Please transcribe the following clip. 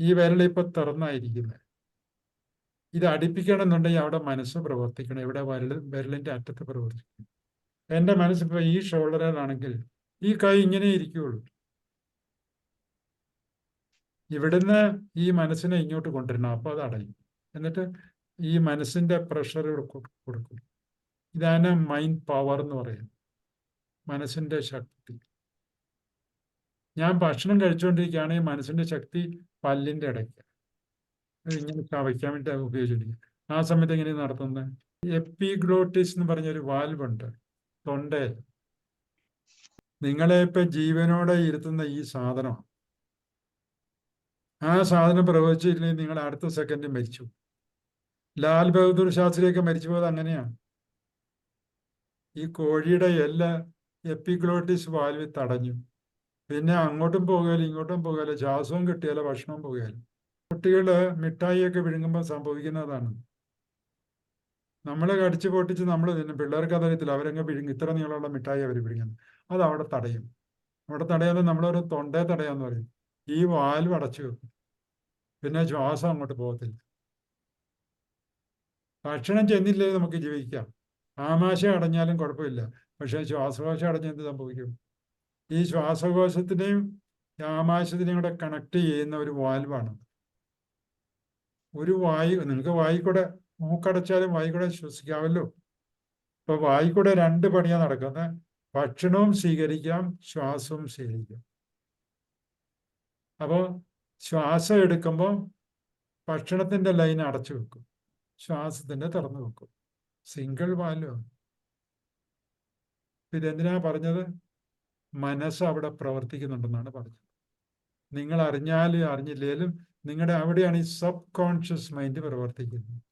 ഈ വിരൽ ഇപ്പൊ തുറന്നായിരിക്കുന്നത് ഇത് അടുപ്പിക്കണം എന്നുണ്ടെങ്കിൽ അവിടെ മനസ്സ് പ്രവർത്തിക്കണം. ഇവിടെ വിരൽ വിരലിന്റെ അറ്റത്ത് പ്രവർത്തിക്കണം. എന്റെ മനസ്സിപ്പോ ഈ ഷോൾഡറിലാണെങ്കിൽ ഈ കൈ ഇങ്ങനെ ഇരിക്കുകയുള്ളൂ ഇവിടുന്ന് ഈ മനസ്സിനെ ഇങ്ങോട്ട് കൊണ്ടുവരണം. അപ്പൊ അത് അടയും. എന്നിട്ട് ഈ മനസ്സിന്റെ പ്രഷർ കൊടുക്കും. ഇതാണ് മൈൻഡ് പവർ എന്ന് പറയുന്നത്. മനസ്സിന്റെ ശക്തി. ഞാൻ ഭക്ഷണം കഴിച്ചുകൊണ്ടിരിക്കുകയാണെങ്കിൽ മനസ്സിന്റെ ശക്തി പല്ലിന്റെ ഇടയ്ക്ക്. ഇങ്ങനെ ചവയ്ക്കാൻ വേണ്ടി ഉപയോഗിച്ചിട്ടുണ്ട് ആ സമയത്ത് എങ്ങനെ നടത്തുന്നത് എപ്പിഗ്ലോട്ടിസ് എന്ന് പറഞ്ഞൊരു വാൽവ് ഉണ്ട് തൊണ്ടയിൽ നിങ്ങളെ ഇപ്പൊ ജീവനോടെ ഇരുത്തുന്ന ഈ സാധനം ആ സാധനം പ്രവചിച്ചില്ലെങ്കിൽ നിങ്ങൾ അടുത്ത സെക്കൻഡ് മരിച്ചു. ലാൽ ബഹദൂർ ശാസ്ത്രിയൊക്കെ മരിച്ചു പോയത് അങ്ങനെയാണ് ഈ കോഴിയുടെ എല്ലാ എപ്പിഗ്ലോട്ടിസ് വാൽവ് തടഞ്ഞു. പിന്നെ അങ്ങോട്ടും പോകാലും ഇങ്ങോട്ടും പോകാലും ശ്വാസവും കിട്ടിയാലോ ഭക്ഷണവും പോകാലും. കുട്ടികൾ മിഠായിയൊക്കെ വിഴുങ്ങുമ്പോൾ സംഭവിക്കുന്നതാണ്. നമ്മളെ കടിച്ചു പൊട്ടിച്ച് നമ്മൾ തിന്നും. പിള്ളേർക്ക് അതറിയത്തില്ല. അവരങ്ങ് വിഴുങ്ങി. ഇത്ര നീളമുള്ള മിഠായി അവർ വിഴുങ്ങുന്നത്. അത് അവിടെ തടയും. അവിടെ തടയാതെ നമ്മളൊരു തൊണ്ടയെ തടയാന്ന് പറയും. ഈ വാൽവ് അടച്ചു വെക്കും. പിന്നെ ശ്വാസം അങ്ങോട്ട് പോകത്തില്ല. ഭക്ഷണം ചെന്നില്ലേ നമുക്ക് ജീവിക്കാം. ആമാശയം അടഞ്ഞാലും കുഴപ്പമില്ല. പക്ഷെ ശ്വാസകോശം അടഞ്ഞെന്ത് സംഭവിക്കും? ഈ ശ്വാസകോശത്തിനെയും രാമാശത്തിനെയും കൂടെ കണക്ട് ചെയ്യുന്ന ഒരു വാൽവാണ് ഒരു വായു നിങ്ങൾക്ക് വായി കൂടെ മൂക്കടച്ചാലും വായി കൂടെ ശ്വസിക്കാമല്ലോ ഇപ്പൊ വായി കൂടെ രണ്ട് പണിയാണ് നടക്കുന്നത് ഭക്ഷണവും സ്വീകരിക്കാം ശ്വാസവും സ്വീകരിക്കാം. അപ്പോൾ ശ്വാസം എടുക്കുമ്പോൾ ഭക്ഷണത്തിന്റെ ലൈൻ അടച്ചു വെക്കും. ശ്വാസത്തിന്റെ തുറന്നു വെക്കും. സിംഗിൾ വാല്യൂ ഇതെന്തിനാ പറഞ്ഞത്? മനസ്സ് അവിടെ പ്രവർത്തിക്കുന്നുണ്ടെന്നാണ് പറഞ്ഞത്. നിങ്ങൾ അറിഞ്ഞാലും അറിഞ്ഞില്ലേലും നിങ്ങളുടെ അവിടെയാണ് ഈ സബ് കോൺഷ്യസ് മൈൻഡ് പ്രവർത്തിക്കുന്നത്.